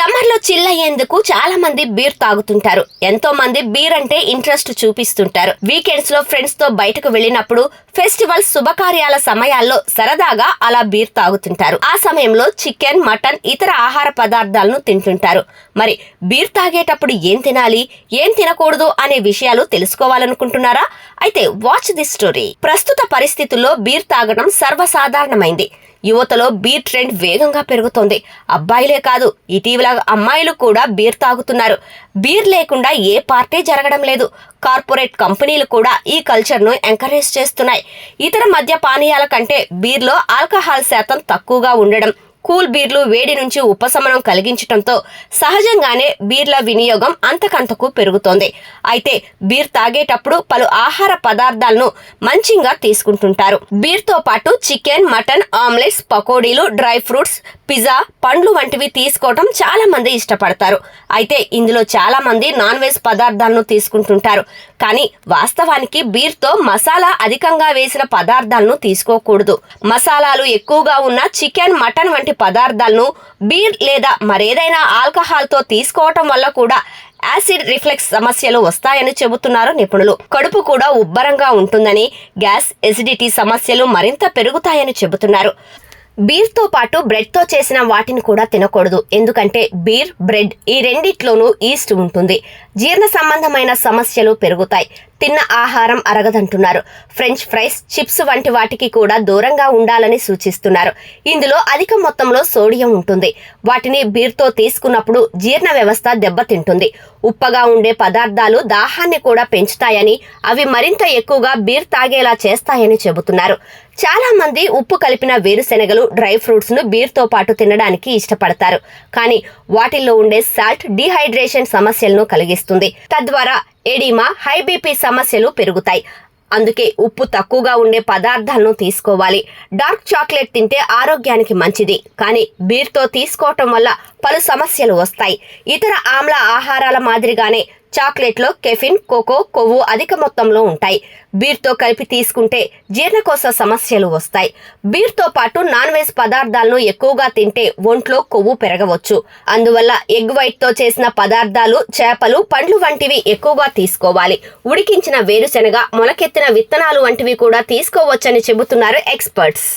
సమ్మర్లో చిల్ అయ్యేందుకు చాలా మంది బీర్ తాగుతుంటారు. ఎంతో మంది బీర్ అంటే ఇంట్రెస్ట్ చూపిస్తుంటారు. వీకెండ్స్లో ఫ్రెండ్స్తో బయటకు వెళ్ళినప్పుడు ఫెస్టివల్ శుభకార్యాల సమయాల్లో సరదాగా అలా బీర్ తాగుతుంటారు. ఆ సమయంలో చికెన్ మటన్ ఇతర ఆహార పదార్థాలను తింటుంటారు. మరి బీర్ తాగేటప్పుడు ఏం తినాలి? ఏం తినకూడదు అనే విషయాలు తెలుసుకోవాలనుకుంటున్నారా? అయితే వాచ్ ది స్టోరీ. ప్రస్తుత పరిస్థితుల్లో బీర్ తాగడం సర్వసాధారణమైంది. యువతలో బీర్ ట్రెండ్ వేగంగా పెరుగుతోంది. అబ్బాయిలే కాదు ఇటీవల అమ్మాయిలు కూడా బీర్ తాగుతున్నారు. బీర్ లేకుండా ఏ పార్టీ జరగడం లేదు. కార్పొరేట్ కంపెనీలు కూడా ఈ కల్చర్ను ఎంకరేజ్ చేస్తున్నాయి. ఇతర మద్య పానీయాల కంటే బీర్లో ఆల్కహాల్ శాతం తక్కువగా ఉండడం కూల్ బీర్లు వేడి నుంచి ఉపశమనం కలిగించడంతో సహజంగానే బీర్ల వినియోగం అంతకంతకు పెరుగుతోంది. అయితే బీర్ తాగేటప్పుడు పలు ఆహార పదార్థాలను మంచిగా తీసుకుంటుంటారు. బీర్తో పాటు చికెన్ మటన్ ఆమ్లెట్స్ పకోడీలు డ్రై ఫ్రూట్స్ పిజ్జా పండ్లు వంటివి తీసుకోవటం చాలా మంది ఇష్టపడతారు. అయితే ఇందులో చాలా మంది నాన్ వెజ్ పదార్థాలను తీసుకుంటుంటారు. కానీ వాస్తవానికి బీర్తో మసాలా అధికంగా వేసిన పదార్థాలను తీసుకోకూడదు. మసాలాలు ఎక్కువగా ఉన్న చికెన్ మటన్ వంటి పదార్థాలను బీర్ లేదా మరేదైనా ఆల్కహాల్తో తీసుకోవటం వల్ల కూడా యాసిడ్ రిఫ్లెక్స్ సమస్యలు వస్తాయని చెబుతున్నారు నిపుణులు. కడుపు కూడా ఉబ్బరంగా ఉంటుందని గ్యాస్ ఎసిడిటీ సమస్యలు మరింత పెరుగుతాయని చెబుతున్నారు. బీర్తో పాటు బ్రెడ్తో చేసిన వాటిని కూడా తినకూడదు. ఎందుకంటే బీర్ బ్రెడ్ ఈ రెండిట్లోనూ ఈస్ట్ ఉంటుంది. జీర్ణ సంబంధమైన సమస్యలు పెరుగుతాయి. తిన్న ఆహారం అరగదంటున్నారు. ఫ్రెంచ్ ఫ్రైస్ చిప్స్ వంటి వాటికి కూడా దూరంగా ఉండాలని సూచిస్తున్నారు. ఇందులో అధిక మొత్తంలో సోడియం ఉంటుంది. వాటిని బీర్తో తీసుకున్నప్పుడు జీర్ణ వ్యవస్థ దెబ్బతింటుంది. ఉప్పగా ఉండే పదార్థాలు దాహాన్ని కూడా పెంచుతాయని అవి మరింత ఎక్కువగా బీర్ తాగేలా చేస్తాయని చెబుతున్నారు. చాలా మంది ఉప్పు కలిపిన వేరుశెనగలు డ్రై ఫ్రూట్స్ను బీర్తో పాటు తినడానికి ఇష్టపడతారు. కానీ వాటిల్లో ఉండే సాల్ట్ డిహైడ్రేషన్ సమస్యలను కలిగిస్తుంది. తద్వారా ఎడిమా హై బీపీ సమస్యలు పెరుగుతాయి. అందుకే ఉప్పు తక్కువగా ఉండే పదార్థాలను తీసుకోవాలి. డార్క్ చాక్లెట్ తింటే ఆరోగ్యానికి మంచిది. కానీ బీర్తో తీసుకోవటం వల్ల పలు సమస్యలు వస్తాయి. ఇతర ఆమ్ల ఆహారాల మాదిరిగానే చాక్లెట్లో కెఫిన్ కోకో కొవ్వు అధిక మొత్తంలో ఉంటాయి. బీర్తో కలిపి తీసుకుంటే జీర్ణకోశ సమస్యలు వస్తాయి. బీర్తో పాటు నాన్ వెజ్ పదార్థాలను ఎక్కువగా తింటే ఒంట్లో కొవ్వు పెరగవచ్చు. అందువల్ల ఎగ్ వైట్తో చేసిన పదార్థాలు చేపలు పండ్లు వంటివి ఎక్కువగా తీసుకోవాలి. ఉడికించిన వేరుశెనగ మొలకెత్తిన విత్తనాలు వంటివి కూడా తీసుకోవచ్చని చెబుతున్నారు ఎక్స్పర్ట్స్.